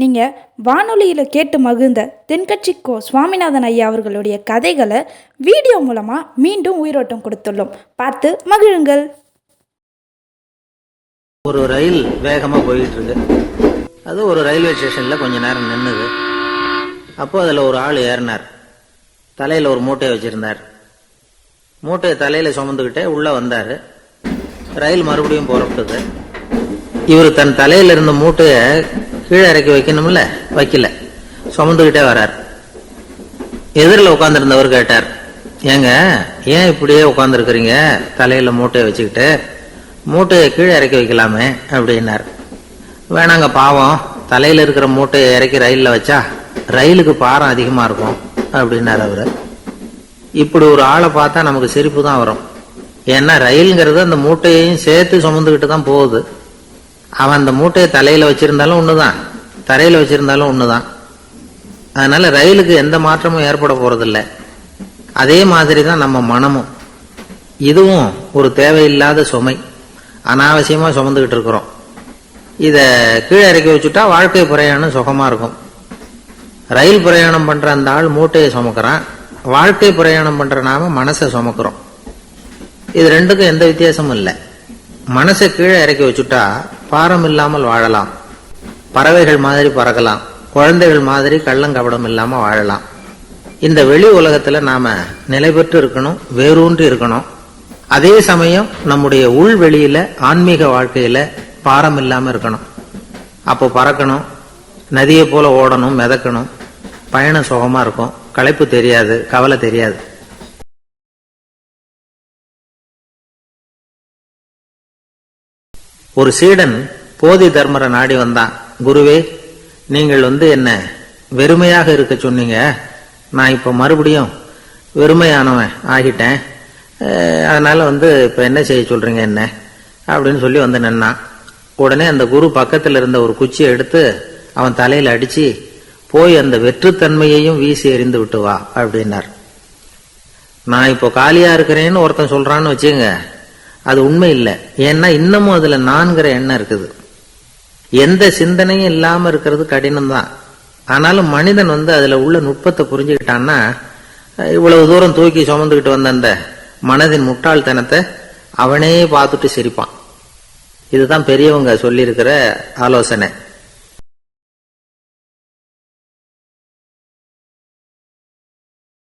நீங்கள் வானொலியில் கேட்டு மகிழ்ந்த தென்கட்சி கோ சுவாமிநாதன் ஐயா அவர்களுடைய கதைகளை வீடியோ மூலமாக மீண்டும் உயிரோட்டம் கொடுத்துள்ளோம். பார்த்து மகிழுங்கள். ஒரு ரயில் வேகமாக போயிட்டு இருக்கு அது ஒரு ரயில்வே ஸ்டேஷனில் கொஞ்ச நேரம் நின்றுது அப்போ அதில் ஒரு ஆள் ஏறினார். தலையில் ஒரு மூட்டையை வச்சுருந்தார். மூட்டையை தலையில் சுமந்துக்கிட்டே உள்ளே வந்தார். ரயில் மறுபடியும் புறப்பட்டது இவர் தன் தலையில் இருந்த மூட்டையை கீழே இறக்கி வைக்கணும்ல? வைக்கல. சுமந்துக்கிட்டே வரார். எதிரில் உட்காந்துருந்தவர் கேட்டார் ஏங்க ஏன் இப்படியே உட்காந்துருக்குறீங்க தலையில் மூட்டையை வச்சுக்கிட்டு மூட்டையை கீழே இறக்கி வைக்கலாமே? அப்படின்னார். வேணாங்க பாவம். தலையில் இருக்கிற மூட்டையை இறக்கி ரயிலில் வச்சா ரயிலுக்கு பாரம் அதிகமாக இருக்கும் அப்படின்னார் அவர். இப்படி ஒரு ஆளை பார்த்தா நமக்கு சிரிப்பு தான் வரும். ஏன்னா ரயிலுங்கிறது அந்த மூட்டையையும் சேர்த்து சுமந்துக்கிட்டு தான் போகுது. அவன் அந்த மூட்டையை தலையில் வச்சிருந்தாலும் ஒன்று தான் தரையில் வச்சிருந்தாலும் ஒன்று தான் அதனால் ரயிலுக்கு எந்த மாற்றமும் ஏற்பட போகிறதில்ல அதே மாதிரி தான் நம்ம மனமும். இதுவும் ஒரு தேவையில்லாத சுமை. அனாவசியமாக சுமந்துக்கிட்டு இருக்கிறோம். இதை கீழே இறக்கி வச்சுட்டா வாழ்க்கை பிரயாணம் சுகமாக இருக்கும். ரயில் பிரயாணம் பண்ணுற அந்த ஆள் மூட்டையை சுமக்கிறான். வாழ்க்கை பிரயாணம் பண்ணுற நாம மனசை சுமக்கிறோம். இது ரெண்டுக்கும் எந்த வித்தியாசமும் இல்லை. மனசை கீழே இறக்கி வச்சுட்டா பாரம் இல்லாமல் வாழலாம். பறவைகள் மாதிரி பறக்கலாம். குழந்தைகள் மாதிரி கள்ளங்கபடம் இல்லாமல் வாழலாம். இந்த வெளி உலகத்தில் நாம் நிலை பெற்று இருக்கணும் வேரூன்றி இருக்கணும். அதே சமயம் நம்முடைய உள் வெளியில் ஆன்மீக வாழ்க்கையில் பாரம் இல்லாமல் இருக்கணும். அப்போ பறக்கணும் நதியை போல ஓடணும் மிதக்கணும். பயணம் சுகமாக இருக்கும். களைப்பு தெரியாது கவலை தெரியாது. ஒரு சீடன் போதி தர்மரை நாடி வந்தான். குருவே நீங்கள் வந்து என்ன வெறுமையாக இருக்க சொன்னீங்க? நான் இப்போ மறுபடியும் வெறுமையானவன் ஆகிட்டேன். அதனால் வந்து இப்போ என்ன செய்ய சொல்கிறீங்க என்ன? அப்படின்னு சொல்லி வந்து நின்னான். உடனே அந்த குரு பக்கத்தில் இருந்த ஒரு குச்சியை எடுத்து அவன் தலையில் அடித்து போய் அந்த வெற்றுத்தன்மையையும் வீசி எறிந்து விட்டு வா அப்படின்னார். நான் இப்போ காலியாக இருக்கிறேன்னு ஒருத்தன் சொல்கிறான்னு வச்சுங்க அது உண்மை இல்லை. ஏன்னா இன்னமும் அதுல நான்கிற எண்ணம் இருக்குது. எந்த சிந்தனையும் இல்லாம இருக்கிறது கடினம் தான் ஆனாலும் மனிதன் வந்து அதுல உள்ள நுட்பத்தை புரிஞ்சுக்கிட்டான்னா இவ்வளவு தூரம் தூக்கி சுமந்துக்கிட்டு வந்த அந்த மனதின் முட்டாள்தனத்தை அவனே பார்த்துட்டு சிரிப்பான். இதுதான் பெரியவங்க சொல்லியிருக்கிற ஆலோசனை.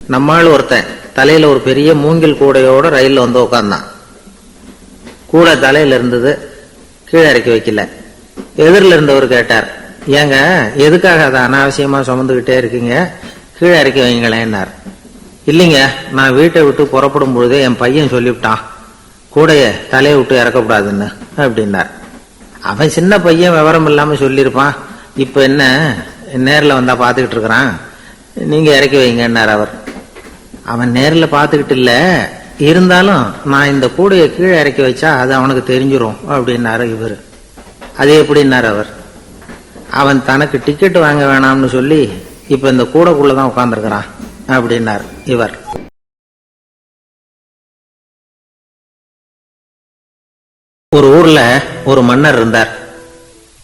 நம்மால் ஒருத்தன் தலையில ஒரு பெரிய மூங்கில் கூடையோட ரயில்ல வந்து உட்காந்தான் கூட தலையில் இருந்தது கீழே இறக்கி வைக்கல. எதிரில் இருந்தவர் கேட்டார் ஏங்க எதுக்காக அதை அனாவசியமாக சுமந்துக்கிட்டே இருக்கீங்க? கீழே இறக்கி வைங்களேன்னார். இல்லைங்க நான் வீட்டை விட்டு புறப்படும் பொழுதே என் பையன் சொல்லிவிட்டான் கூடைய தலையை விட்டு இறக்கக்கூடாதுன்னு அப்படின்னார். அவன் சின்ன பையன் விவரம் இல்லாமல் சொல்லியிருப்பான் இப்போ என்ன நேரில் வந்தால் பார்த்துக்கிட்டு இருக்கிறான் நீங்கள் இறக்கி வைங்கன்னார் அவர். அவன் நேரில் பார்த்துக்கிட்டு இல்லை இருந்தாலும் நான் இந்த கூடையை கீழே இறக்கி வச்சா அது அவனுக்கு தெரிஞ்சிடும் அப்படின்னாரு இவர். அது எப்படின்னார் அவர்? அவன் தனக்கு டிக்கெட் வாங்க வேணாம்னு சொல்லி இப்போ இந்த கூடைக்குள்ளே தான் உட்காந்துருக்கிறான் அப்படின்னார் இவர். ஒரு ஊரில் ஒரு மன்னர் இருந்தார்.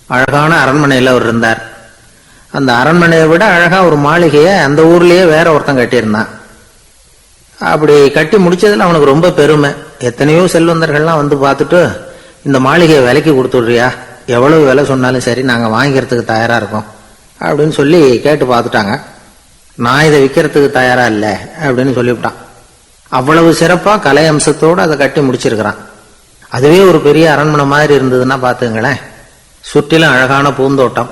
அழகான அரண்மனையில் அவர் இருந்தார். அந்த அரண்மனையை விட அழகாக ஒரு மாளிகையை அந்த ஊர்லேயே வேற ஒருத்தன் கட்டியிருந்தான். அப்படி கட்டி முடிச்சதுல அவனுக்கு ரொம்ப பெருமை. எத்தனையோ செல்வந்தர்கள்லாம் வந்து பார்த்துட்டு இந்த மாளிகையை விலைக்கு கொடுத்துட்றியா? எவ்வளவு விலை சொன்னாலும் சரி நாங்கள் வாங்கிக்கிறதுக்கு தயாராக இருக்கோம். அப்படின்னு சொல்லி கேட்டு பார்த்துட்டாங்க. நான் இதை விற்கிறதுக்கு தயாராக இல்லை அப்படின்னு சொல்லிவிட்டான். அவ்வளவு சிறப்பாக கலை அம்சத்தோடு அதை கட்டி முடிச்சிருக்கிறான். அதுவே ஒரு பெரிய அரண்மனை மாதிரி இருந்ததுன்னா பார்த்துங்களேன். சுற்றிலும் அழகான பூந்தோட்டம்.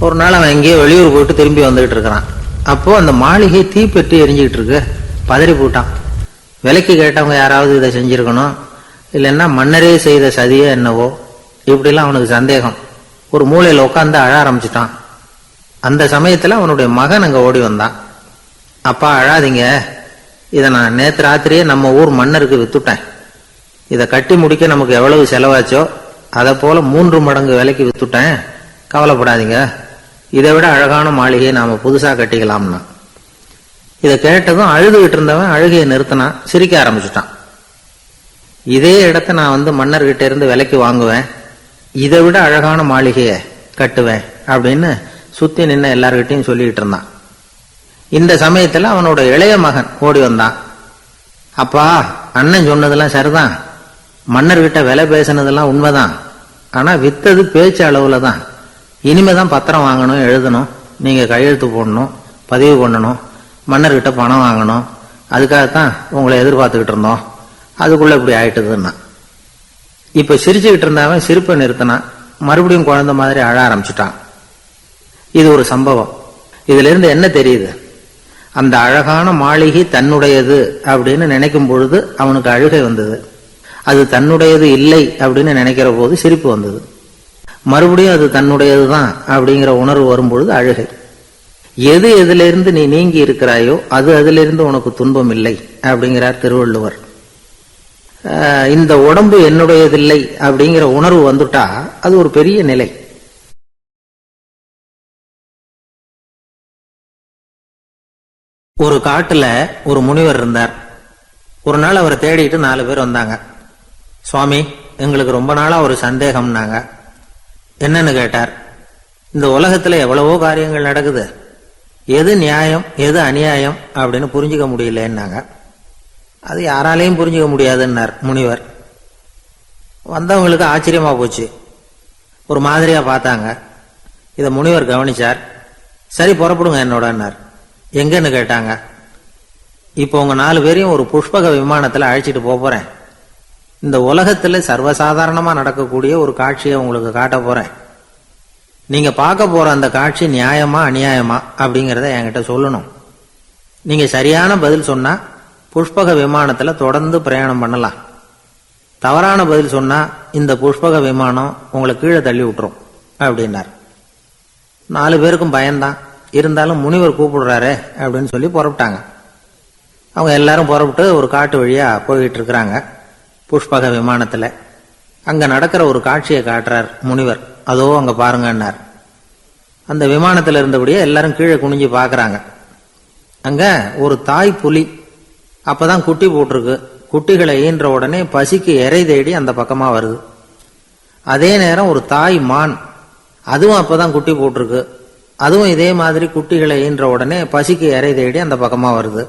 ஒரு நாள் அவன் எங்கேயோ வெளியூர் போயிட்டு திரும்பி வந்துகிட்டு இருக்கிறான். அப்போது அந்த மாளிகை தீப்பெட்டி எரிஞ்சிக்கிட்டு இருக்கு. பதறி போட்டான். விலைக்கு கேட்டவங்க யாராவது இதை செஞ்சுருக்கணும்? இல்லைன்னா மன்னரே செய்த சதியோ என்னவோ? இப்படிலாம் அவனுக்கு சந்தேகம். ஒரு மூலையில் உட்காந்து அழ ஆரம்பிச்சிட்டான். அந்த சமயத்தில் அவனுடைய மகன் அங்கே ஓடி வந்தான். அப்பா அழாதீங்க. இதை நான் நேற்று ராத்திரியே நம்ம ஊர் மன்னருக்கு வித்துட்டேன். இதை கட்டி முடிக்க நமக்கு எவ்வளவு செலவாச்சோ அதை போல் மூன்று மடங்கு விலைக்கு வித்துட்டேன். கவலைப்படாதீங்க. இதை விட அழகான மாளிகையை நாம் புதுசாக கட்டிக்கலாம்னா. இதை கேட்டதும் அழுதுகிட்டு இருந்தவன் அழுகையை நிறுத்தினான் சிரிக்க ஆரம்பிச்சுட்டான். இதே இடத்த நான் வந்து மன்னர்கிட்ட இருந்து விலைக்கு வாங்குவேன். இதை விட அழகான மாளிகையை கட்டுவேன் அப்படின்னு சுத்தி நின்று எல்லார்கிட்டையும் சொல்லிக்கிட்டு இருந்தான். இந்த சமயத்தில் அவனோட இளைய மகன் ஓடி வந்தான். அப்பா அண்ணன் சொன்னதெல்லாம் சரிதான். மன்னர்கிட்ட விலை பேசினதெல்லாம் உண்மைதான். ஆனால் வித்தது பேச்சு அளவில் தான் இனிமே தான் பத்திரம் வாங்கணும் எழுதணும் நீங்கள் கையெழுத்து போடணும் பதிவு பண்ணணும் மன்னர்கிட்ட பணம் வாங்கணும். அதுக்காகத்தான் உங்களை எதிர்பார்த்துக்கிட்டு இருந்தோம். அதுக்குள்ள இப்படி ஆயிட்டுதுன்னா. இப்ப சிரிச்சுக்கிட்டு இருந்தவன் சிரிப்பை நிறுத்தினான் மறுபடியும் குழந்தை மாதிரி அழ ஆரம்பிச்சிட்டான். இது ஒரு சம்பவம். இதுல இருந்து என்ன தெரியுது? அந்த அழகான மாளிகை தன்னுடையது அப்படின்னு நினைக்கும் பொழுது அவனுக்கு அழுகை வந்தது. அது தன்னுடையது இல்லை அப்படின்னு நினைக்கிற போது சிரிப்பு வந்தது. மறுபடியும் அது தன்னுடையது தான் அப்படிங்கிற உணர்வு வரும்பொழுது அழுகை. எது எதிலிருந்து நீ நீங்கி இருக்கிறாயோ அது அதிலிருந்து உனக்கு துன்பம் இல்லை அப்படிங்கிறார் திருவள்ளுவர். ஆஹ் இந்த உடம்பு என்னுடையதில்லை அப்படிங்கிற உணர்வு வந்துட்டா அது ஒரு பெரிய நிலை. ஒரு காட்டுல ஒரு முனிவர் இருந்தார். ஒரு நாள் அவரை தேடிட்டு நாலு பேர் வந்தாங்க. சுவாமி எங்களுக்கு ரொம்ப நாளா ஒரு சந்தேகம்னாங்க. என்னன்னு கேட்டார். இந்த உலகத்துல எவ்வளவோ காரியங்கள் நடக்குது. எது நியாயம் எது அநியாயம் அப்படின்னு புரிஞ்சுக்க முடியலன்னாங்க. அது யாராலையும் புரிஞ்சுக்க முடியாதுன்னார் முனிவர். வந்தவங்களுக்கு ஆச்சரியமாக போச்சு. ஒரு மாதிரியாக பார்த்தாங்க. இதை முனிவர் கவனிச்சார். சரி புறப்படுங்க என்னோடன்னார். எங்கன்னு கேட்டாங்க. இப்போ உங்கள் நாலு பேரையும் ஒரு புஷ்பக விமானத்தில் அழைச்சிட்டு போகிறேன் இந்த உலகத்தில் சர்வசாதாரணமாக நடக்கக்கூடிய ஒரு காட்சியை உங்களுக்கு காட்ட போகிறேன் நீங்க பார்க்க போற அந்த காட்சி நியாயமா அநியாயமா அப்படிங்கிறத என்கிட்ட சொல்லணும். நீங்க சரியான பதில் சொன்னா புஷ்பக விமானத்துல தொடர்ந்து பிரயாணம் பண்ணலாம். தவறான பதில் சொன்னா இந்த புஷ்பக விமானம் உங்களை கீழே தள்ளி விட்டுரும் அப்படின்னார். நாலு பேருக்கும் பயம்தான். இருந்தாலும் முனிவர் கூப்பிடுறாரு அப்படின்னு சொல்லி புறப்பட்டாங்க. அவங்க எல்லாரும் புறப்பட்டு ஒரு காட்டு வழியா போய்கிட்டு இருக்கிறாங்க புஷ்பக விமானத்துல. அங்க நடக்கிற ஒரு காட்சியை காட்டுறார் முனிவர். அதோ அங்க பாருங்கன்னார். அந்த விமானத்தில் இருந்தபடியே எல்லாரும் கீழே குனிஞ்சு பார்க்குறாங்க அங்க ஒரு தாய் புலி அப்பதான் குட்டி போட்டிருக்கு. குட்டிகளை ஈன்ற உடனே பசிக்கு எரை தேடி அந்த பக்கமா வருது. அதே நேரம் ஒரு தாய் மான் அதுவும் அப்பதான் குட்டி போட்டிருக்கு. அதுவும் இதே மாதிரி குட்டிகளை ஈன்ற உடனே பசிக்கு எரை தேடி அந்த பக்கமா வருது.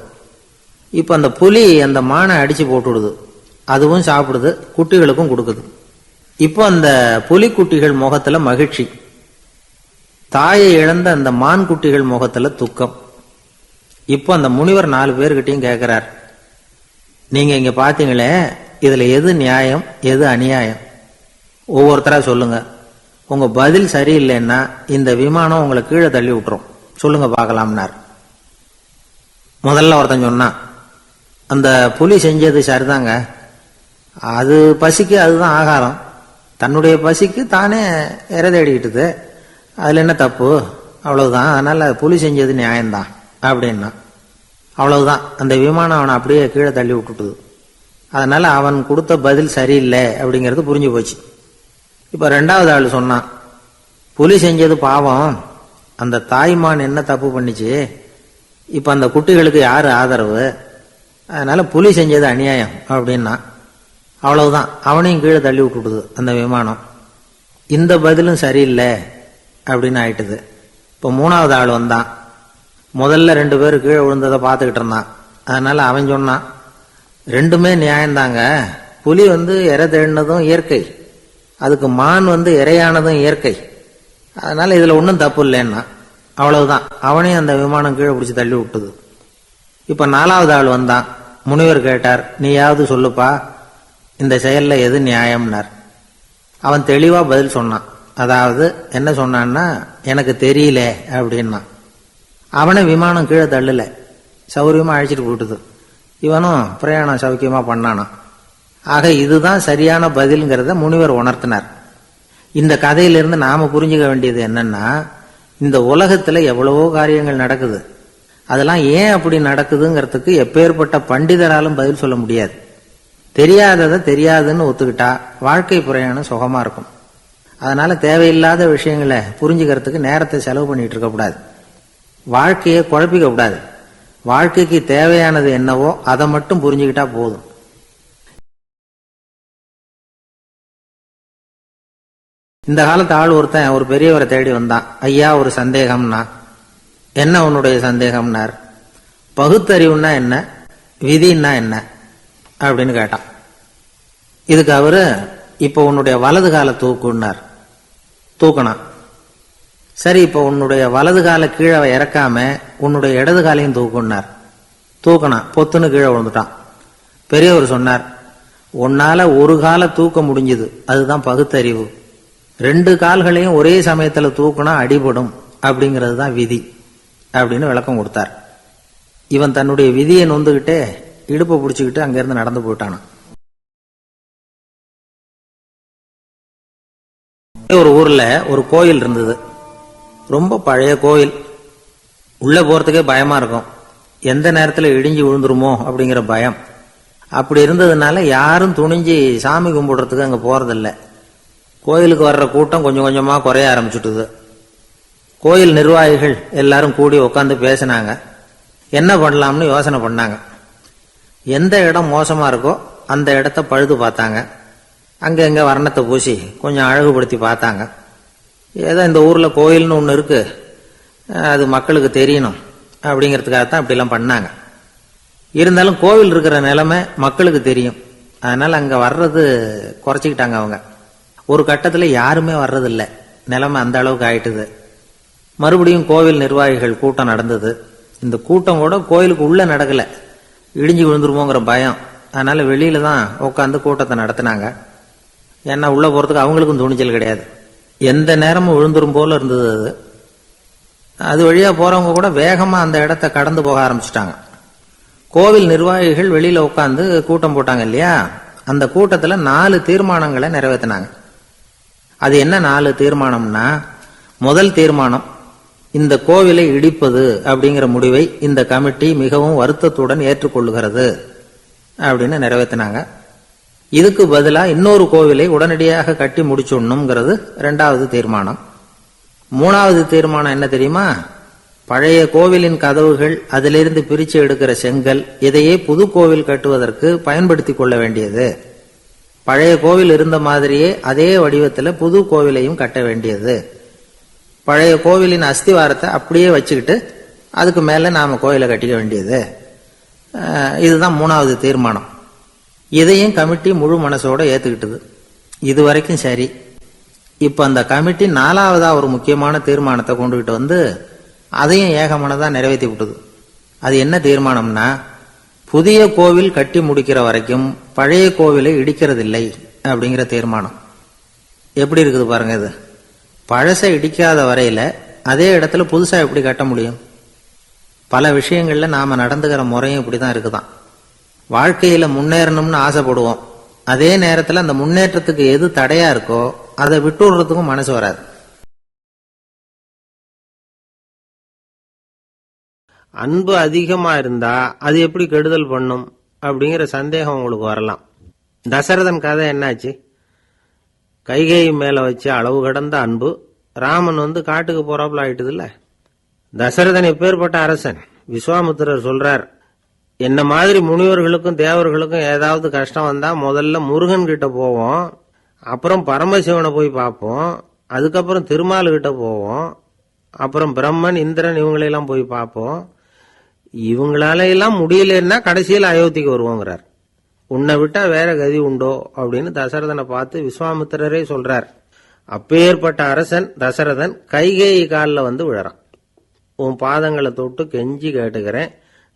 இப்ப அந்த புலி அந்த மானை அடிச்சு போட்டுடுது. அதுவும் சாப்பிடுது குட்டிகளுக்கும் கொடுக்குது. இப்போ அந்த புலிக்குட்டிகள் முகத்துல மகிழ்ச்சி. தாயை இழந்த அந்த மான் குட்டிகள் முகத்துல துக்கம். இப்போ அந்த முனிவர் நாலு பேர்கிட்டையும் கேட்கிறார் நீங்க இங்க பாத்தீங்களே இதுல எது நியாயம் எது அநியாயம்? ஒவ்வொருத்தரா சொல்லுங்க. உங்க பதில் சரியில்லைன்னா இந்த விமானம் உங்களை கீழே தள்ளி விட்டுரும். சொல்லுங்க பார்க்கலாம்னார். முதல்ல ஒருத்தன் சொன்னான் அந்த புலி செஞ்சது சரிதாங்க. அது பசிக்கு அதுதான் ஆகாரம். தன்னுடைய பசிக்கு தானே இற தேடிக்கிட்டுது. அதில் என்ன தப்பு? அவ்வளவுதான். அதனால் புலி செஞ்சது நியாயம்தான் அப்படின்னா. அவ்வளவுதான். அந்த விமானம் அவனை அப்படியே கீழே தள்ளி விட்டுட்டுது. அதனால் அவன் கொடுத்த பதில் சரியில்லை அப்படிங்கிறது புரிஞ்சு போச்சு. இப்போ ரெண்டாவது ஆள் சொன்னான் புலி செஞ்சது பாவம். அந்த தாய்மான் என்ன தப்பு பண்ணிச்சு? இப்போ அந்த குட்டிகளுக்கு யார் ஆதரவு? அதனால் புலி செஞ்சது அநியாயம் அப்படின்னா. அவ்வளவுதான். அவனையும் கீழே தள்ளி விட்டுடுது அந்த விமானம். இந்த பதிலும் சரியில்லை அப்படின்னு ஆயிட்டுது. இப்போ மூணாவது ஆள் வந்தான். முதல்ல ரெண்டு பேர் கீழே விழுந்ததை பார்த்துக்கிட்டு இருந்தான். அதனால அவன் சொன்னான் ரெண்டுமே நியாயம்தாங்க. புலி வந்து இறை தேடினதும் இயற்கை. அதுக்கு மான் வந்து இறையானதும் இயற்கை. அதனால இதில் ஒன்றும் தப்பு இல்லைன்னா. அவ்வளவுதான். அவனையும் அந்த விமானம் கீழே பிடிச்சி தள்ளி விட்டுது. இப்போ நாலாவது ஆள் வந்தான். முனிவர் கேட்டார் நீயாவது சொல்லுப்பா. இந்த செயலில் எது நியாயம்னார். அவன் தெளிவாக பதில் சொன்னான். அதாவது என்ன சொன்னான்னா எனக்கு தெரியல அப்படின்னா அவனை விமானம் கீழே தள்ளல. சௌரியமாக அழைச்சிட்டு போட்டுது. இவனும் பிரயாணம் சௌக்கியமாக பண்ணானா ஆக இதுதான் சரியான பதில்ங்கிறத முனிவர் உணர்த்தினார். இந்த கதையிலிருந்து நாம் புரிஞ்சுக்க வேண்டியது என்னன்னா இந்த உலகத்தில் எவ்வளவோ காரியங்கள் நடக்குது. அதெல்லாம் ஏன் அப்படி நடக்குதுங்கிறதுக்கு எப்பேற்பட்ட பண்டிதராலும் பதில் சொல்ல முடியாது. தெரியாததை தெரியாதுன்னு ஒத்துக்கிட்டா வாழ்க்கை பிரயாணம் சுகமா இருக்கும். அதனால தேவையில்லாத விஷயங்களை புரிஞ்சுக்கிறதுக்கு நேரத்தை செலவு பண்ணிட்டு இருக்கக்கூடாது வாழ்க்கையை குழப்பிக்க கூடாது. வாழ்க்கைக்கு தேவையானது என்னவோ அதை மட்டும் புரிஞ்சுக்கிட்டா போதும். இந்த காலத்து ஆள் ஒருத்தன் ஒரு பெரியவரை தேடி வந்தான். ஐயா ஒரு சந்தேகம்னா என்ன உன்னுடைய சந்தேகம்னார்? பகுத்தறிவுன்னா என்ன? விதின்னா என்ன? அப்படின்னு கேட்டான். இதுக்கு அவரு இப்போ உன்னுடைய வலது கால தூக்குன்னார் தூக்கினான். சரி இப்போ உன்னுடைய வலது காலை கீழே இறக்காம உன்னுடைய இடது காலையும் தூக்குன்னார் தூக்கினான். பொத்துன்னு கீழே விழுந்துட்டான். பெரியவர் சொன்னார் உன்னால ஒரு காலை தூக்க முடிஞ்சுது. அதுதான் பகுத்தறிவு. ரெண்டு கால்களையும் ஒரே சமயத்தில் தூக்குனா அடிபடும். அப்படிங்கிறது தான் விதி. அப்படின்னு விளக்கம் கொடுத்தார். இவன் தன்னுடைய விதியை நொந்துக்கிட்டே இடுப்பை பிடிச்சிக்கிட்டு அங்கேருந்து நடந்து போயிட்டானான் ஒரு ஊரில் ஒரு கோயில் இருந்தது. ரொம்ப பழைய கோயில். உள்ளே போகிறதுக்கே பயமாக இருக்கும். எந்த நேரத்தில் இடிஞ்சு விழுந்துருமோ அப்படிங்கிற பயம். அப்படி இருந்ததுனால யாரும் துணிஞ்சு சாமி கும்பிடுறதுக்கு அங்கே போகிறதில்ல கோயிலுக்கு வர்ற கூட்டம் கொஞ்சம் கொஞ்சமாக குறைய ஆரம்பிச்சுட்டுது. கோயில் நிர்வாகிகள் எல்லாரும் கூடி உட்காந்து பேசினாங்க. என்ன பண்ணலாம்னு யோசனை பண்ணாங்க. எந்த இடம் மோசமாக இருக்கோ அந்த இடத்த பழுது பார்த்தாங்க. அங்கே எங்கே வர்ணத்தை பூசி கொஞ்சம் அழகுபடுத்தி பார்த்தாங்க. ஏதோ இந்த ஊரில் கோயில்னு ஒன்று இருக்குது அது மக்களுக்கு தெரியணும். அப்படிங்கிறதுக்காக தான் இப்படிலாம் பண்ணாங்க. இருந்தாலும் கோவில் இருக்கிற நிலைமை மக்களுக்கு தெரியும். அதனால் அங்கே வர்றது குறைச்சிக்கிட்டாங்க அவங்க. ஒரு கட்டத்தில் யாருமே வர்றதில்லை. நிலைமை அந்த அளவுக்கு ஆயிட்டுது. மறுபடியும் கோவில் நிர்வாகிகள் கூட்டம் நடந்தது. இந்த கூட்டம் கூட கோயிலுக்கு உள்ளே நடக்கலை. இடிஞ்சு விழுந்துருமோங்கிற பயம். அதனால் வெளியில் தான் உட்காந்து கூட்டத்தை நடத்தினாங்க. ஏன்னா உள்ளே போகிறதுக்கு அவங்களுக்கும் துணிச்சல் கிடையாது. எந்த நேரமும் விழுந்துரும் போல் இருந்தது அது. அது வழியா போகிறவங்க கூட வேகமாக அந்த இடத்த கடந்து போக ஆரம்பிச்சிட்டாங்க. கோவில் நிர்வாகிகள் வெளியில் உட்காந்து கூட்டம் போட்டாங்க இல்லையா? அந்த கூட்டத்தில் நாலு தீர்மானங்களை நிறைவேற்றினாங்க அது என்ன நாலு தீர்மானம்னா முதல் தீர்மானம் இந்த கோவிலை இடிப்பது அப்படிங்கிற முடிவை இந்த கமிட்டி மிகவும் வருத்தத்துடன் ஏற்றுக்கொள்ளுகிறது அப்படின்னு நிறைவேற்றினாங்க இதுக்கு பதிலாக இன்னொரு கோவிலை உடனடியாக கட்டி முடிச்சுடணுங்கிறது ரெண்டாவது தீர்மானம். மூணாவது தீர்மானம் என்ன தெரியுமா? பழைய கோவிலின் கதவுகள் அதிலிருந்து பிரித்து எடுக்கிற செங்கல் இதையே புது கோவில் கட்டுவதற்கு பயன்படுத்தி கொள்ள வேண்டியது. பழைய கோவில் இருந்த மாதிரியே அதே வடிவத்தில் புது கோவிலையும் கட்ட வேண்டியது. பழைய கோவிலின் அஸ்திவாரத்தை அப்படியே வச்சுக்கிட்டு அதுக்கு மேலே நாம் கோயிலை கட்டிக்க வேண்டியது. இதுதான் மூணாவது தீர்மானம். இதையும் கமிட்டி முழு மனசோட ஏற்றுக்கிட்டது இது வரைக்கும் சரி. இப்போ அந்த கமிட்டி நாலாவதாக ஒரு முக்கியமான தீர்மானத்தை கொண்டுகிட்டு வந்து அதையும் ஏகமானதாக நிறைவேற்றி விட்டது. அது என்ன தீர்மானம்னா புதிய கோவில் கட்டி முடிக்கிற வரைக்கும் பழைய கோவிலை இடிக்கிறதில்லை அப்படிங்கிற தீர்மானம். எப்படி இருக்குது பாருங்க இது? பழசை இடிக்காத வரையில் அதே இடத்துல புதுசாக எப்படி கட்ட முடியும்? பல விஷயங்களில் நாம் நடந்துக்கிற முறையும் இப்படி தான் இருக்குதான். வாழ்க்கையில் முன்னேறணும்னு ஆசைப்படுவோம். அதே நேரத்தில் அந்த முன்னேற்றத்துக்கு எது தடையாக இருக்கோ அதை விட்டுடுறதுக்கும் மனசு வராது. அன்பு அதிகமாக இருந்தால் அது எப்படி கெடுதல் பண்ணும் அப்படிங்கிற சந்தேகம் உங்களுக்கு வரலாம். தசரதன் கதை என்னாச்சு? கைகை மேல வச்ச அளவு கடந்த அன்பு ராமன் வந்து காட்டுக்கு போறாப்புல ஆயிட்டுதுல்ல. தசரதன் எப்பேற்பட்ட அரசன்? விஸ்வாமுத்திரர் சொல்றார் என்ன மாதிரி முனிவர்களுக்கும் தேவர்களுக்கும் ஏதாவது கஷ்டம் வந்தா முதல்ல முருகன் கிட்ட போவோம் அப்புறம் பரமசிவனை போய் பார்ப்போம் அதுக்கப்புறம் திருமால் கிட்ட போவோம் அப்புறம் பிரம்மன் இந்திரன் இவங்களையெல்லாம் போய் பார்ப்போம். இவங்களால எல்லாம் முடியலன்னா கடைசியில் அயோத்திக்கு வருவோங்கிறார். உன்னை விட்டா வேற கதி உண்டோ அப்படின்னு தசரதனை பார்த்து விஸ்வாமித்திரரே சொல்றார். அப்பேற்பட்ட அரசன் தசரதன் கைகேயி காலில் வந்து விழறான். உன் பாதங்களை தொட்டு கெஞ்சி கேட்டுக்கிறேன்.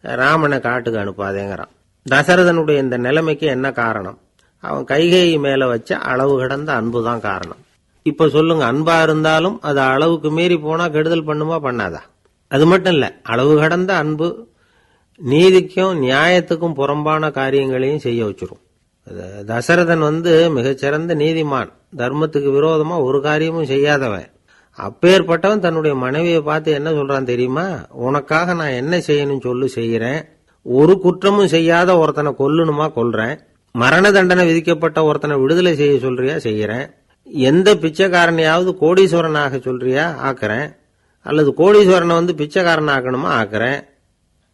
ராமனை காட்டுக்கு அனுப்பாதேங்கிறான். தசரதனுடைய இந்த நிலைமைக்கு என்ன காரணம்? அவன் கைகேயி மேல வச்ச அளவு கடந்த அன்பு தான் காரணம். இப்ப சொல்லுங்க அன்பா இருந்தாலும் அது அளவுக்கு மீறி போனா கெடுதல் பண்ணுமா பண்ணாதா? அது மட்டும் இல்ல அளவு கடந்த அன்பு நீதிக்கும் நியாயத்துக்கும் புறம்பான காரியங்களையும் செய்ய வச்சிரும். தசரதன் வந்து மிகச்சிறந்த நீதிமான். தர்மத்துக்கு விரோதமா ஒரு காரியமும் செய்யாதவன். அப்பேற்பட்டவன் தன்னுடைய மனைவியை பார்த்து என்ன சொல்றான் தெரியுமா? உனக்காக நான் என்ன செய்யணும் சொல்லு செய்யறேன் ஒரு குற்றமும் செய்யாத ஒருத்தனை கொல்லணுமா கொல்றேன். மரண தண்டனை விதிக்கப்பட்ட ஒருத்தனை விடுதலை செய்ய சொல்றியா? செய்யறேன் எந்த பிச்சைக்காரனையாவது கோடீஸ்வரன் ஆக சொல்றியா? ஆக்குறேன். அல்லது கோடீஸ்வரனை வந்து பிச்சைக்காரன் ஆக்கணுமா ஆக்குறேன்.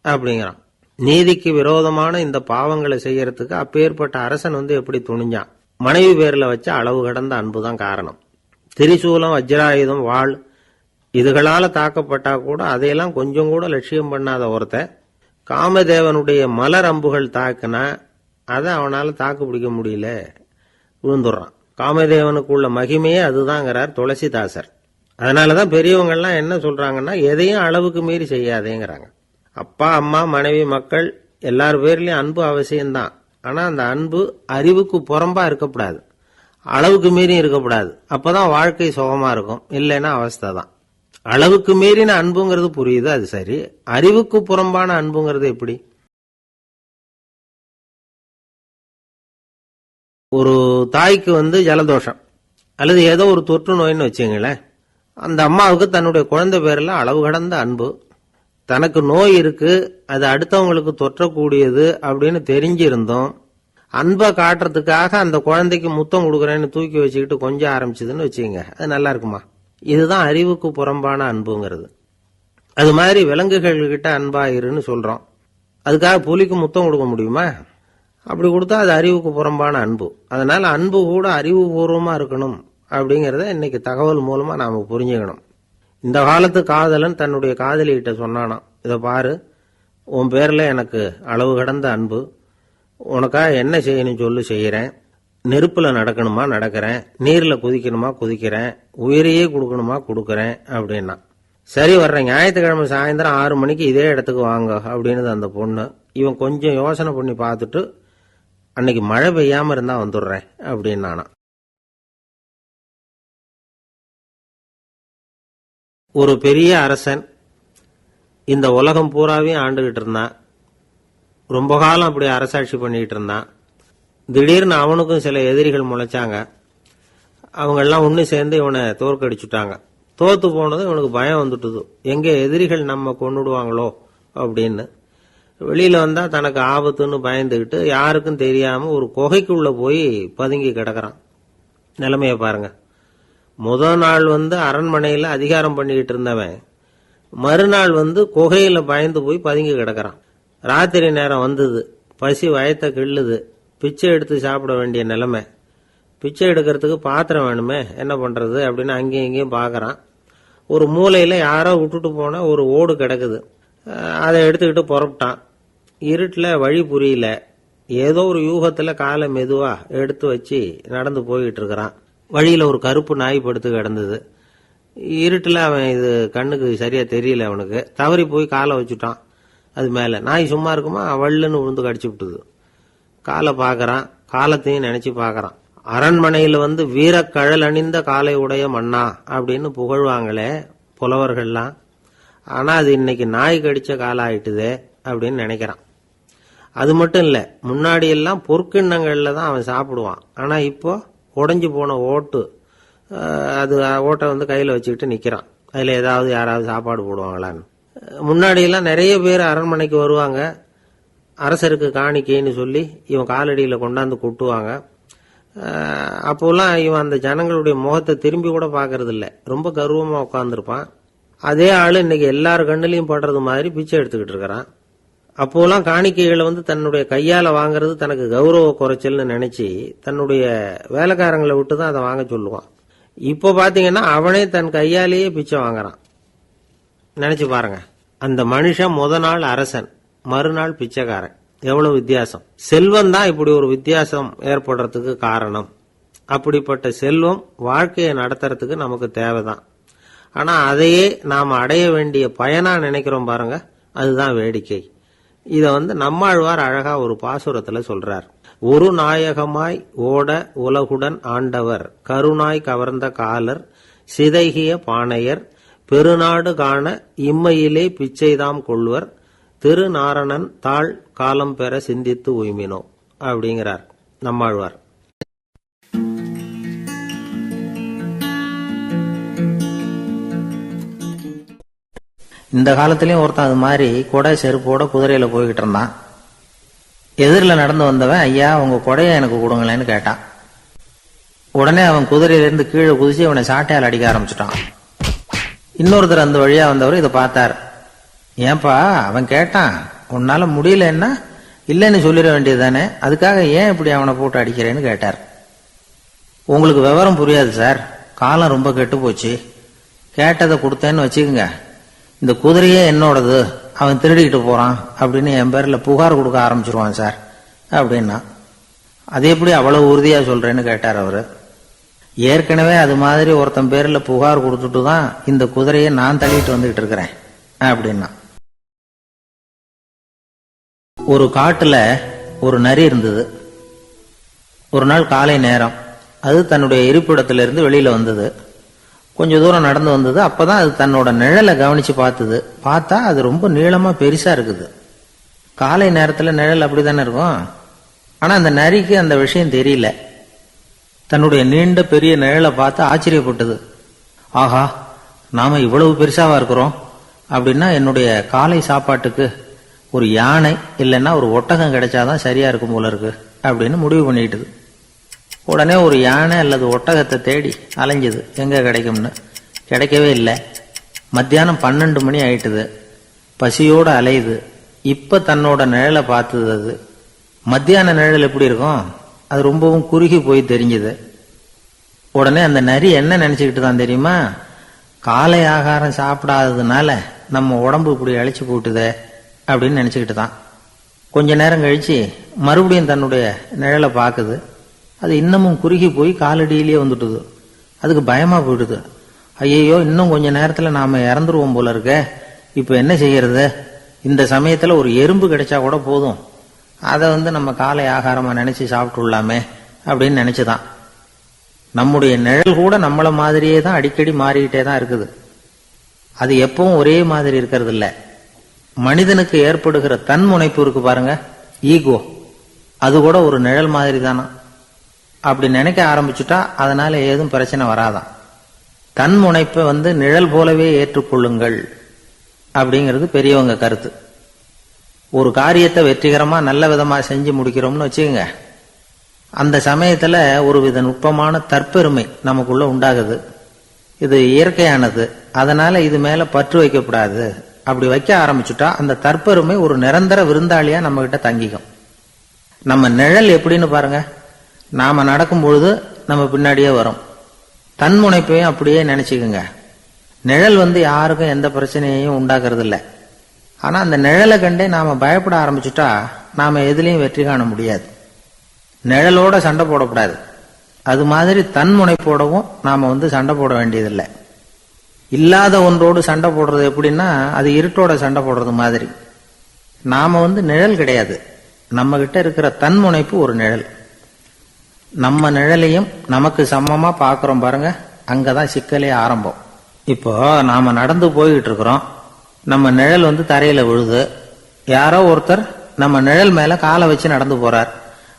அப்படிங்கிறான். நீதிக்கு விரோதமான இந்த பாவங்களை செய்யறதுக்கு அப்பேற்பட்ட அரசன் வந்து எப்படி துணிஞ்சான்? மனைவி பேர்ல வச்ச அளவு கடந்த அன்பு தான் காரணம். திரிசூலம் வஜ்ராயுதம் வாள் இதுகளால தாக்கப்பட்டா கூட அதையெல்லாம் கொஞ்சம் கூட லட்சியம் பண்ணாத ஒருத்த காமதேவனுடைய மலர் அம்புகள் தாக்குனா அதை அவனால தாக்கு பிடிக்க முடியல விழுந்துடுறான். காமதேவனுக்குள்ள மகிமையே அதுதாங்கிறார் துளசிதாசர். அதனாலதான் பெரியவங்கள்லாம் என்ன சொல்றாங்கன்னா எதையும் அளவுக்கு மீறி செய்யாதேங்கிறாங்க. அப்பா அம்மா மனைவி மக்கள் எல்லார் பேர்லயும் அன்பு அவசியம்தான். ஆனா அந்த அன்பு அறிவுக்கு புறம்பா இருக்கக்கூடாது. அளவுக்கு மீறி இருக்கக்கூடாது. அப்பதான் வாழ்க்கை சுகமா இருக்கும். இல்லைன்னா அவஸ்தை தான் அளவுக்கு மீறின அன்புங்கிறது புரியுது அது சரி. அறிவுக்கு புறம்பான அன்புங்கிறது எப்படி? ஒரு தாய்க்கு வந்து ஜலதோஷம். அல்லது ஏதோ ஒரு தொற்று நோயின்னு வச்சுங்களேன் அந்த அம்மாவுக்கு தன்னுடைய குழந்தை பேரில் அளவு கடந்த அன்பு. தனக்கு நோய் இருக்கு அது அடுத்தவங்களுக்கு தொற்றக்கூடியது அப்படின்னு தெரிஞ்சிருந்தோம். அன்பை காட்டுறதுக்காக அந்த குழந்தைக்கு முத்தம் கொடுக்குறேன்னு தூக்கி வச்சுக்கிட்டு கொஞ்சம் ஆரம்பிச்சதுன்னு வச்சுக்கோங்க. அது நல்லா இருக்குமா? இதுதான் அறிவுக்கு புறம்பான அன்புங்கிறது. அது மாதிரி விலங்குகள் கிட்ட அன்பாயிருன்னு சொல்றோம். அதுக்காக புலிக்கு முத்தம் கொடுக்க முடியுமா? அப்படி கொடுத்தா அது அறிவுக்கு புறம்பான அன்பு. அதனால அன்பு கூட அறிவுபூர்வமா இருக்கணும் அப்படிங்கறத இன்னைக்கு தகவல் மூலமா நாம புரிஞ்சுக்கணும். இந்த காலத்து காதலன் தன்னுடைய காதலிகிட்ட சொன்னானாம் இதை பாரு உன் பேரில் எனக்கு அளவு கடந்த அன்பு. உனக்காக என்ன செய்யணும் சொல்லு செய்கிறேன் நெருப்பில் நடக்கணுமா நடக்கிறேன். நீரில் குதிக்கணுமா குதிக்கிறேன். உயிரையே கொடுக்கணுமா கொடுக்குறேன் அப்படின்னா. சரி வர்றேன். ஞாயிற்றுக்கிழமை சாயந்தரம் ஆறு மணிக்கு இதே இடத்துக்கு வாங்க அப்படின்னு அந்த பொண்ணு. இவன் கொஞ்சம் யோசனை பண்ணி பார்த்துட்டு அன்னைக்கு மழை பெய்யாமல் இருந்தால் வந்துடுறேன் அப்படின்னானா. ஒரு பெரிய அரசன் இந்த உலகம் பூராவையும் ஆண்டுகிட்டு இருந்தான். ரொம்ப காலம் அப்படி அரசாட்சி பண்ணிக்கிட்டு இருந்தான். திடீர்னு அவனுக்கும் சில எதிரிகள் முளைச்சாங்க. அவங்கெல்லாம் ஒன்று சேர்ந்து இவனை தோற்கடிச்சுட்டாங்க. தோத்து போனது இவனுக்கு பயம் வந்துட்டுது. எங்கே எதிரிகள் நம்ம கொண்டுடுவாங்களோ அப்படின்னு. வெளியில் வந்தால் தனக்கு ஆபத்துன்னு பயந்துக்கிட்டு யாருக்கும் தெரியாமல் ஒரு குகைக்குள்ளே போய் பதுங்கி கிடக்கிறான். நிலைமையை பாருங்கள் முத நாள் வந்து அரண்மனையில் அதிகாரம் பண்ணிக்கிட்டு இருந்தவன். மறுநாள் வந்து குகையில் பயந்து போய் பதுங்கி கிடக்குறான். ராத்திரி நேரம் வந்தது. பசி வயத்தை கிள்ளுது. பிச்சை எடுத்து சாப்பிட வேண்டிய நிலைமை. பிச்சை எடுக்கிறதுக்கு பாத்திரம் வேணுமே? என்ன பண்ணுறது அப்படின்னு அங்கேயும் இங்கேயும் பார்க்குறான் ஒரு மூலையில் யாரோ விட்டுட்டு போனால் ஒரு ஓடு கிடக்குது. அதை எடுத்துக்கிட்டு புறப்பட்டான். இருட்டில் வழி புரியல. ஏதோ ஒரு யூகத்தில் காலை மெதுவாக எடுத்து வச்சு நடந்து போய்கிட்டு இருக்கிறான். வழியில் ஒரு கருப்பு நாய் படுத்து கிடந்தது. இருட்டில் அவன் இது கண்ணுக்கு சரியாக தெரியல அவனுக்கு. தவறி போய் காலை வச்சுட்டான். அது மேலே. நாய் சும்மா இருக்குமா? வள்ளுன்னு விழுந்து கடிச்சு விட்டுது. காலை பார்க்குறான் காலத்தையும் நினச்சி பார்க்குறான் அரண்மனையில் வந்து வீரக்கழல் அணிந்த காலை உடைய மன்னா அப்படின்னு புகழ்வாங்களே புலவர்கள்லாம். ஆனால் அது இன்னைக்கு நாய் கடித்த காலம் ஆயிட்டுதே அப்படின்னு நினைக்கிறான். அது மட்டும் இல்லை முன்னாடியெல்லாம் பொற்கிண்ணங்களில் தான் அவன் சாப்பிடுவான். ஆனால் இப்போது உடஞ்சி போன ஓட்டு அது ஓட்டை வந்து கையில் வச்சுக்கிட்டு நிற்கிறான் அதில் ஏதாவது யாராவது சாப்பாடு போடுவாங்களான்னு. முன்னாடியெல்லாம் நிறைய பேர் அரண்மனைக்கு வருவாங்க. அரசருக்கு காணிக்கைன்னு சொல்லி இவன் காலடியில் கொண்டாந்து கொட்டுவாங்க. அப்போல்லாம் இவன் அந்த ஜனங்களுடைய முகத்தை திரும்பி கூட பார்க்கறதில்ல. ரொம்ப கர்வமாக உட்காந்துருப்பான் அதே ஆளு இன்னைக்கு எல்லார் கண்ணுலயும் படுறது மாதிரி பிச்சை எடுத்துக்கிட்டு இருக்கிறான். அப்போலாம் காணிக்கைகளை வந்து தன்னுடைய கையால வாங்குறது தனக்கு கௌரவ குறைச்சல்னு நினைச்சு தன்னுடைய வேலைக்காரங்களை விட்டு தான் அதை வாங்க சொல்லுவான். இப்போ பாத்தீங்கன்னா அவனே தன் கையாலேயே பிச்சை வாங்குறான். நினைச்சு பாருங்க. அந்த மனுஷன் முத நாள் அரசன் மறுநாள் பிச்சைக்காரன். எவ்வளவு வித்தியாசம். செல்வம் தான் இப்படி ஒரு வித்தியாசம் ஏற்படுறதுக்கு காரணம். அப்படிப்பட்ட செல்வம் வாழ்க்கையை நடத்துறதுக்கு நமக்கு தேவைதான். ஆனா அதையே நாம் அடைய வேண்டிய பயனா நினைக்கிறோம் பாருங்க. அதுதான் வேடிக்கை. இத வந்து நம்மாழ்வார் அழகா ஒரு பாசுரத்துல சொல்றார். ஒரு நாயகமாய் ஓட உலகுடன் ஆண்டவர் கருணாய் கவர்ந்த காலர் சிதைகிய பாணையர் பெருநாடு காண இம்மையிலே பிச்சைதாம் கொள்வர் திருநாரணன் தாழ் காலம் பெற சிந்தித்து உய்மினோ அப்படிங்கிறார் நம்மாழ்வார். இந்த காலத்துலேயும் ஒருத்தன் அது மாதிரி கொடை செருப்போட குதிரையில் போய்கிட்டு இருந்தான். எதிரில் நடந்து வந்தவன் ஐயா உங்கள் கொடையை எனக்கு கொடுங்களேன்னு கேட்டான். உடனே அவன் குதிரையிலேருந்து கீழே குதிச்சு அவனை சாட்டையால் அடிக்க ஆரம்பிச்சிட்டான். இன்னொருத்தர் அந்த வழியாக வந்தவர் இதை பார்த்தார். ஏன்பா அவன் கேட்டான் உன்னால் முடியலன்னா இல்லைன்னு சொல்லிட வேண்டியது தானே அதுக்காக ஏன் இப்படி அவனை போட்டு அடிக்கிறேன்னு கேட்டார். உங்களுக்கு விவரம் புரியாது சார். காலம் ரொம்ப கெட்டு போச்சு. கேட்டதை கொடுத்தேன்னு வச்சுக்கோங்க. இந்த குதிரையே என்னோடது அவன் திருடிக்கிட்டு போகிறான் அப்படின்னு என் பேரில் புகார் கொடுக்க ஆரம்பிச்சிருவான் சார் அப்படின்னா. அது எப்படி அவ்வளோ உறுதியாக சொல்கிறேன்னு கேட்டார் அவர். ஏற்கனவே அது மாதிரி ஒருத்தன் பேரில் புகார் கொடுத்துட்டு தான் இந்த குதிரையை நான் தள்ளிட்டு வந்துகிட்டு இருக்கிறேன் அப்படின்னா. ஒரு காட்டில் ஒரு நரி இருந்தது. ஒரு நாள் காலை நேரம். அது தன்னுடைய இருப்பிடத்திலிருந்து வெளியில் வந்தது. கொஞ்சம் தூரம் நடந்து வந்தது. அப்பதான் அது தன்னோட நிழலை கவனித்து பார்த்தது. பார்த்தா அது ரொம்ப நீளமாக பெருசாக இருக்குது. காலை நேரத்தில் நிழல் அப்படித்தானே இருக்கும்? ஆனால் அந்த நரிக்கு அந்த விஷயம் தெரியல. தன்னுடைய நீண்ட பெரிய நிழலை பார்த்து ஆச்சரியப்பட்டது. ஆஹா நாம் இவ்வளவு பெருசாக இருக்கிறோம். அப்படின்னா என்னுடைய காலை சாப்பாட்டுக்கு ஒரு யானை இல்லைன்னா ஒரு ஒட்டகம் கிடைச்சாதான் சரியாக இருக்கும் போல இருக்கு அப்படின்னு முடிவு பண்ணிட்டுது உடனே ஒரு யானை அல்லது ஒட்டகத்தை தேடி அலைஞ்சது. எங்கே கிடைக்கும்னு. கிடைக்கவே இல்லை. மத்தியானம் பன்னெண்டு மணி ஆயிட்டுது. பசியோடு அலையுது. இப்போ தன்னோட நிழலை பார்த்தது அது. மத்தியான நிழல் எப்படி இருக்கும்? அது ரொம்பவும் குறுகி போய் தெரிஞ்சுது. உடனே அந்த நரி என்ன நினச்சிக்கிட்டு தான் தெரியுமா? காலை ஆகாரம் சாப்பிடாததுனால நம்ம உடம்பு இப்படி அழைச்சி போட்டுதே அப்படின்னு நினச்சிக்கிட்டு தான். கொஞ்ச நேரம் கழித்து மறுபடியும் தன்னுடைய நிழலை பார்க்குது. அது இன்னமும் குறுகி போய் காலடியிலேயே வந்துட்டுது. அதுக்கு பயமாக போயிடுது. ஐயையோ இன்னும் கொஞ்ச நேரத்தில் நாம் இறந்துருவோம் போல இருக்க. இப்போ என்ன செய்யறது? இந்த சமயத்தில் ஒரு எறும்பு கிடைச்சா கூட போதும். அதை வந்து நம்ம காலை ஆகாரமாக நினச்சி சாப்பிட்டுள்ளாமே அப்படின்னு நினச்சிதான். நம்முடைய நிழல் கூட நம்மளை மாதிரியே தான் அடிக்கடி மாறிக்கிட்டே தான் இருக்குது. அது எப்பவும் ஒரே மாதிரி இருக்கிறது இல்லை மனிதனுக்கு ஏற்படுகிற தன்முனைப்பு இருக்கு பாருங்க. ஈகோ. அது கூட ஒரு நிழல் மாதிரி தானா அப்படி நினைக்க ஆரம்பிச்சுட்டா அதனால ஏதும் பிரச்சனை வராதான் தன்முனைப்பை வந்து நிழல் போலவே ஏற்றுக்கொள்ளுங்கள் அப்படிங்கிறது பெரியவங்க கருத்து. ஒரு காரியத்தை வெற்றிகரமாக நல்ல விதமாக செஞ்சு முடிக்கிறோம்னு வச்சுக்கோங்க. அந்த சமயத்தில் ஒரு வித நுட்பமான தற்பெருமை நமக்குள்ள உண்டாகுது. இது இயற்கையானது. அதனால இது மேலே பற்று வைக்கக்கூடாது அப்படி வைக்க ஆரம்பிச்சுட்டா அந்த தற்பெருமை ஒரு நிரந்தர விருந்தாளியாக நம்மக்கிட்ட தங்கிக்கும். நம்ம நிழல் எப்படின்னு பாருங்கள் நாம நடக்கும் பொழுது நம்ம பின்னாடியே வரும். தன்முனைப்பையும் அப்படியே நினைச்சுக்குங்க. நிழல் வந்து யாருக்கும் எந்த பிரச்சனையையும் உண்டாக்குறது இல்லை ஆனால் அந்த நிழலை கண்டே நாம் பயப்பட ஆரம்பிச்சுட்டா நாம் எதுலேயும் வெற்றி காண முடியாது. நிழலோட சண்டை போடக்கூடாது. அது மாதிரி தன்முனைப்போடவும் நாம் வந்து சண்டை போட வேண்டியதில்லை. இல்லாத ஒன்றோடு சண்டை போடுறது எப்படின்னா அது இருட்டோட சண்டை போடுறது மாதிரி. நாம் வந்து நிழல் கிடையாது. நம்மக்கிட்ட இருக்கிற தன்முனைப்பு ஒரு நிழல். நம்ம நிழலையும் நமக்கு சமமா பாக்குறோம் பாருங்க. அங்கதான் சிக்கலே ஆரம்பம். இப்போ நாம நடந்து போய்கிட்டு இருக்கிறோம். நம்ம நிழல் வந்து தரையில விழுது. யாரோ ஒருத்தர் நம்ம நிழல் மேல காலை வச்சு நடந்து போறார்.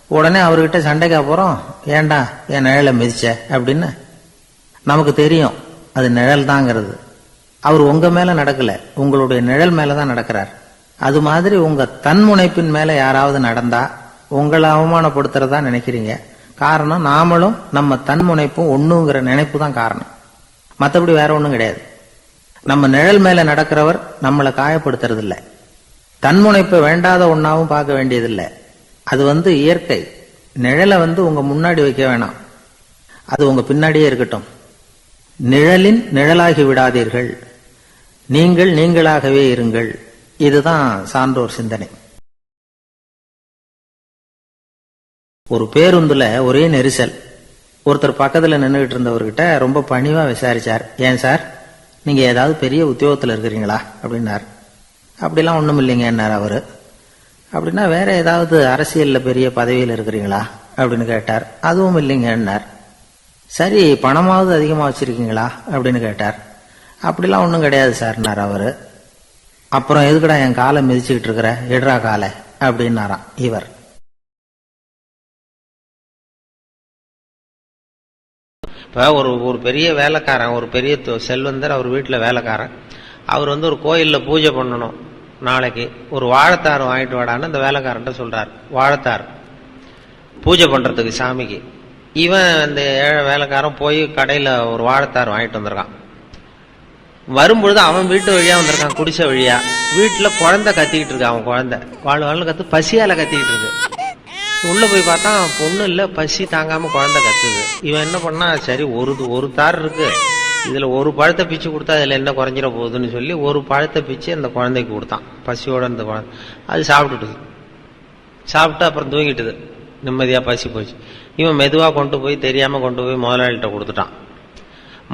உடனே அவர்கிட்ட சண்டைக்கா போறோம் ஏன்டா என் நிழலை மிதிச்ச? அப்படின்னு நமக்கு தெரியும். அது நிழல் தாங்கிறது அவர் உங்க மேல நடக்கல. உங்களுடைய நிழல் மேல தான் நடக்கிறார். அது மாதிரி உங்க தன்முனைப்பின் மேல யாராவது நடந்தா உங்களை அவமானப்படுத்துறதா நினைக்கிறீங்க? காரணம் நாமளும் நம்ம தன்முனைப்பும் ஒண்ணுங்கிற நினைப்பு தான் காரணம். மற்றபடி வேற ஒன்றும் கிடையாது. நம்ம நிழல் மேல நடக்கிறவர் நம்மளை காயப்படுத்துறது இல்ல தன்முனைப்பை வேண்டாத ஒன்றாவும் பார்க்க வேண்டியதில்லை. அது வந்து இயற்கை. நிழலை வந்து உங்க முன்னாடி வைக்க வேணாம். அது உங்க பின்னாடியே இருக்கட்டும். நிழலின் நிழலாகி விடாதீர்கள். நீங்கள் நீங்களாகவே இருங்கள். இதுதான் சான்றோர் சிந்தனை. ஒரு பேருந்துல ஒரே நெரிசல். ஒருத்தர் பக்கத்துல நின்றுகிட்டு இருந்தவர்கிட்ட ரொம்ப பணிவா விசாரிச்சார். ஏன் சார்? நீங்க ஏதாவது பெரிய உத்தியோகத்தில் இருக்கிறீங்களா? அப்படின்னார். அப்படிலாம் ஒண்ணும் இல்லைங்கன்னார் அவரு. அப்படின்னா வேற ஏதாவது அரசியலில் பெரிய பதவியில் இருக்கிறீங்களா? அப்படின்னு கேட்டார். அதுவும் இல்லைங்கன்னார் சரி பணமாவது அதிகமாக வச்சிருக்கீங்களா? அப்படின்னு கேட்டார். அப்படிலாம் ஒன்றும் கிடையாது சார்னார் அவர். அப்புறம் எதுக்குடா என் காலை மிதிச்சுக்கிட்டு இருக்கிற? எடுறா காலை அப்படின்னாராம் இவர். இப்போ ஒரு ஒரு பெரிய வேலைக்காரன் ஒரு பெரிய தொ- செல்வந்தர் அவர் வீட்டில் வேலைக்காரன். அவர் வந்து ஒரு கோயிலில் பூஜை பண்ணணும் நாளைக்கு. ஒரு வாழைத்தார் வாங்கிட்டு வாடான்னு அந்த வேலைக்காரன்ட்ட சொல்கிறார் வாழைத்தார். பூஜை பண்ணுறதுக்கு சாமிக்கு. இவன் அந்த ஏழை வேலைக்காரன் போய் கடையில் ஒரு வாழைத்தார் வாங்கிட்டு வந்திருக்கான். வரும்பொழுது அவன் வீட்டு வழியாக வந்திருக்கான் குடிசை வழியாக வீட்டில் குழந்தை கத்திக்கிட்டு இருக்கான் அவன் குழந்தை. வாழ் வாழ் கற்று பசியால் கத்திக்கிட்டு இருக்கு. உள்ள போய் பார்த்தா பொண்ணு இல்ல பசி தாங்காம குழந்தை கத்துது. இவன் என்ன பண்ணா சரி ஒரு ஒரு தார் இருக்கு. இதுல ஒரு பழத்தை பிச்சு கொடுத்தா அதுல என்ன குறைஞ்சிட போகுதுன்னு சொல்லி ஒரு பழத்தை பிச்சு அந்த குழந்தைக்கு கொடுத்தான். பசியோட அந்த குழந்தை அது சாப்பிட்டுட்டுது சாப்பிட்டு அப்புறம் தூங்கிட்டுது. நிம்மதியா பசி போச்சு. இவன் மெதுவா கொண்டு போய் தெரியாம கொண்டு போய் முதலாளிகிட்ட கொடுத்துட்டான்.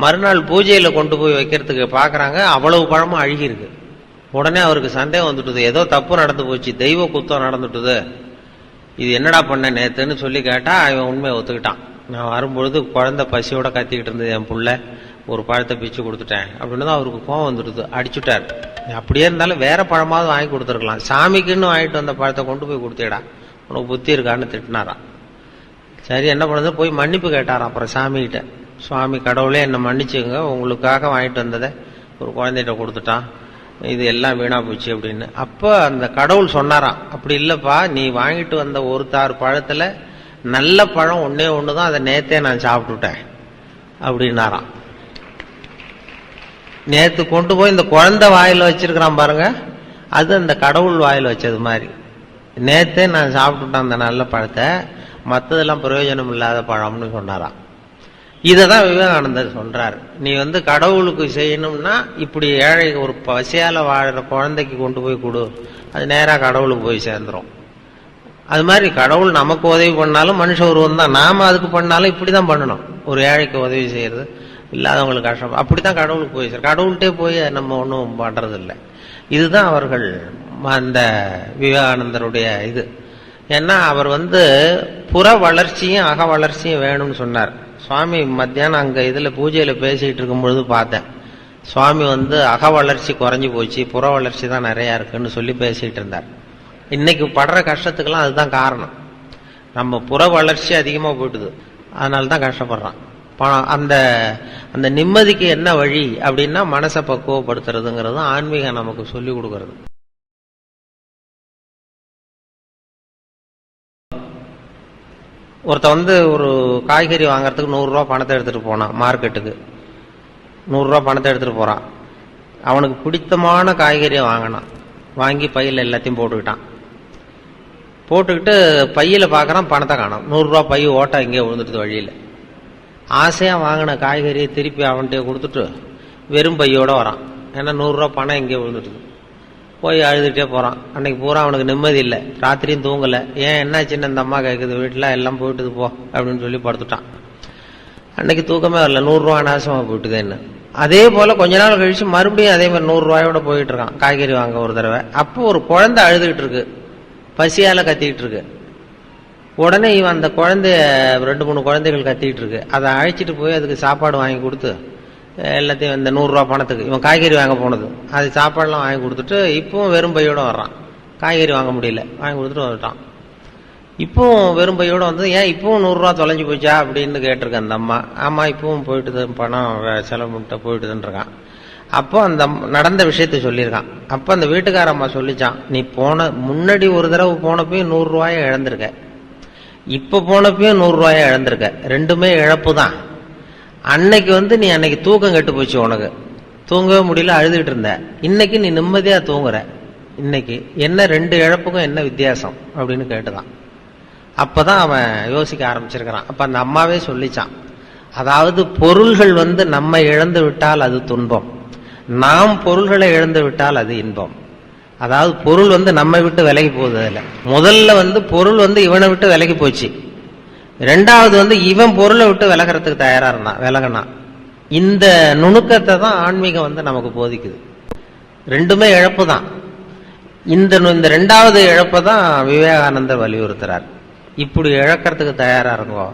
மறுநாள் பூஜையில கொண்டு போய் வைக்கிறதுக்கு பாக்குறாங்க அவ்வளவு பழமும் அழுகிருக்கு உடனே அவருக்கு சந்தேகம் வந்துட்டுது. ஏதோ தப்பு நடந்து போச்சு தெய்வ குத்தம் நடந்துட்டுது. இது என்னடா பண்ண நேத்துன்னு சொல்லி கேட்டா இவன் உண்மையை ஒத்துக்கிட்டான். நான் வரும்பொழுது குழந்தை பசியோட கத்திக்கிட்டு இருந்தது என் புள்ள. ஒரு பழத்தை பிச்சு கொடுத்துட்டேன். அப்படின்னு தான் அவருக்கு கோவம் வந்துடுது. அடிச்சுட்டார். நீ அப்படியே இருந்தாலும் வேற பழமாவது வாங்கி கொடுத்துருக்கலாம். சாமிக்குன்னு வாங்கிட்டு வந்த பழத்தை கொண்டு போய் கொடுத்தேடா. உனக்கு புத்தி இருக்கான்னு திட்டினாராம் சரி என்ன பண்ணுறது போய் மன்னிப்பு கேட்டாராம் அப்புறம் சாமிகிட்ட. சுவாமி கடவுளே என்னை மன்னிச்சுங்க உங்களுக்காக வாங்கிட்டு வந்ததை ஒரு குழந்தைகிட்ட கொடுத்துட்டான். இது எல்லாம் வீணா போச்சு அப்படின்னு. அப்போ அந்த கடவுள் சொன்னாராம் அப்படி இல்லைப்பா நீ வாங்கிட்டு வந்த ஒரு தார் பழத்துல நல்ல பழம் ஒன்னே ஒன்று தான் அதை நேத்தே நான் சாப்பிட்டுட்டேன் அப்படின்னாராம். நேத்து கொண்டு போய் இந்த குழந்தை வாயில வச்சிருக்கிறான் பாருங்க அது அந்த கடவுள் வாயில வச்சது மாதிரி. நேத்தே நான் சாப்பிட்டுட்டேன் அந்த நல்ல பழத்தை மற்றதெல்லாம் பிரயோஜனம் இல்லாத பழம்னு சொன்னாராம். இதை தான் விவேகானந்தர் சொல்றார். நீ வந்து கடவுளுக்கு செய்யணும்னா இப்படி ஏழை ஒரு பசியால் வாழ்கிற குழந்தைக்கு கொண்டு போய் கொடு. அது நேராக கடவுளுக்கு போய் சேர்ந்துரும். அது மாதிரி கடவுள் நமக்கு உதவி பண்ணாலும் மனுஷ உருவம் தான். நாம் அதுக்கு பண்ணாலும் இப்படி தான் பண்ணணும். ஒரு ஏழைக்கு உதவி செய்கிறது இல்லாதவங்களுக்கு கஷ்டம். அப்படி தான் கடவுளுக்கு போய் சார். கடவுள்கிட்டே போய் நம்ம ஒன்றும் பண்ணுறதில்லை இதுதான் அவர்கள் அந்த விவேகானந்தருடைய இது. ஏன்னா அவர் வந்து புற வளர்ச்சியும் அக வளர்ச்சியும் வேணும்னு சொன்னார். சுவாமி மத்தியானம் அங்கே இதில் பூஜையில் பேசிகிட்டு இருக்கும்பொழுது பார்த்தேன். சுவாமி வந்து அக வளர்ச்சி குறைஞ்சி போச்சு புற வளர்ச்சி தான் நிறையா இருக்குன்னு சொல்லி பேசிகிட்டு இருந்தார். இன்னைக்கு படுற கஷ்டத்துக்கெல்லாம் அதுதான் காரணம். நம்ம புற வளர்ச்சி அதிகமாக போயிட்டுது. அதனால தான் கஷ்டப்படுறான். பணம் அந்த அந்த நிம்மதிக்கு என்ன வழி அப்படின்னா மனசை பக்குவப்படுத்துறதுங்கிறதும் ஆன்மீகம் நமக்கு சொல்லி கொடுக்கறது. ஒருத்தன் வந்து ஒரு காய்கறி வாங்குறதுக்கு நூறுரூவா பணத்தை எடுத்துகிட்டு போனான் மார்க்கெட்டுக்கு. நூறுரூவா பணத்தை எடுத்துகிட்டு போகிறான் அவனுக்கு பிடித்தமான காய்கறியை வாங்கினான். வாங்கி பையில் எல்லாத்தையும் போட்டுக்கிட்டான். போட்டுக்கிட்டு பையில் பார்க்குறான் பணத்தை காணும். நூறுரூவா பை ஓட்டா இங்கே விழுந்துடுது வழியில். ஆசையாக வாங்கின காய்கறியை திருப்பி அவன்கிட்ட கொடுத்துட்டு வெறும் பையோட வரான். ஏன்னா நூறுரூவா பணம் இங்கே விழுந்துடுது. போய் அழுதுகிட்டே போகிறான் அன்னைக்கு பூரா அவனுக்கு நிம்மதி இல்லை. ராத்திரியும் தூங்கலை. ஏன் என்னாச்சுன்னு இந்த அம்மா கேட்குது வீட்டில் எல்லாம் போயிட்டுது போ அப்படின்னு சொல்லி படுத்துட்டான். அன்னைக்கு தூக்கமே வரல. நூறுரூவா நாசமாக போயிட்டுதுன்னு அதே போல் கொஞ்ச நாள் கழித்து மறுபடியும் அதே மாதிரி நூறுரூவாயோட போயிட்டு இருக்கான். காய்கறி வாங்க ஒரு தடவை. அப்போ ஒரு குழந்தை அழுதுகிட்டு இருக்கு. பசியால் கத்திக்கிட்டு இருக்கு. உடனே இவன் அந்த குழந்தைய ரெண்டு மூணு குழந்தைகள் கத்திக்கிட்டு இருக்கு. அதை அழைச்சிட்டு போய் அதுக்கு சாப்பாடு வாங்கி கொடுத்து எல்லாத்தையும் இந்த நூறுரூவா பணத்துக்கு இவன் காய்கறி வாங்க போனது. அது சாப்பாடெல்லாம் வாங்கி கொடுத்துட்டு இப்பவும் வெறும் பையோட வர்றான். காய்கறி வாங்க முடியல வாங்கி கொடுத்துட்டு வந்துட்டான். இப்பவும் வெறும் பையோட வந்து ஏன் இப்பவும் நூறுரூவா தொலைஞ்சு போச்சா? அப்படின்னு கேட்டிருக்கேன் அந்த அம்மா. ஆமா இப்பவும் போயிட்டுது பணம் செலவு முட்டை போயிட்டுதுன்றிருக்கான் அப்போ அந்த நடந்த விஷயத்த சொல்லியிருக்கான். அப்போ அந்த வீட்டுக்கார அம்மா சொல்லிச்சான் நீ போன முன்னாடி ஒரு தடவை போனப்பையும் நூறுரூவாயை இழந்திருக்க. இப்போ போனப்பையும் நூறுரூவாயை இழந்திருக்க. ரெண்டுமே இழப்பு தான் அன்னைக்கு வந்து நீ அன்னைக்கு தூக்கம் கெட்டு போச்சு உனக்கு. தூங்கவே முடியல அழுதுகிட்டு இருந்த. இன்னைக்கு நீ நிம்மதியாக தூங்குற. இன்னைக்கு என்ன ரெண்டு இழப்புக்கும் என்ன வித்தியாசம் அப்படின்னு கேட்டுதான். அப்போ தான் அவன் யோசிக்க ஆரம்பிச்சிருக்கிறான். அப்போ அந்த அம்மாவே சொல்லிச்சான். அதாவது பொருள்கள் வந்து நம்ம இழந்து விட்டால் அது துன்பம். நாம் பொருள்களை இழந்து விட்டால் அது இன்பம். அதாவது பொருள் வந்து நம்ம விட்டு விலகி போகுது அதில். முதல்ல வந்து பொருள் வந்து இவனை விட்டு விலகி போச்சு. ரெண்டாவது வந்து இவன் பொருளை விட்டு விலகிறதுக்கு தயாரா இருந்தான் விலகினான். இந்த நுணுக்கத்தை தான் ஆன்மீகம் வந்து நமக்கு போதிக்குது. ரெண்டுமே இழப்பு தான் இந்த இந்த ரெண்டாவது இழப்பை தான் விவேகானந்தர் வலியுறுத்துறார். இப்படி இழக்கிறதுக்கு தயாரா இருங்கோ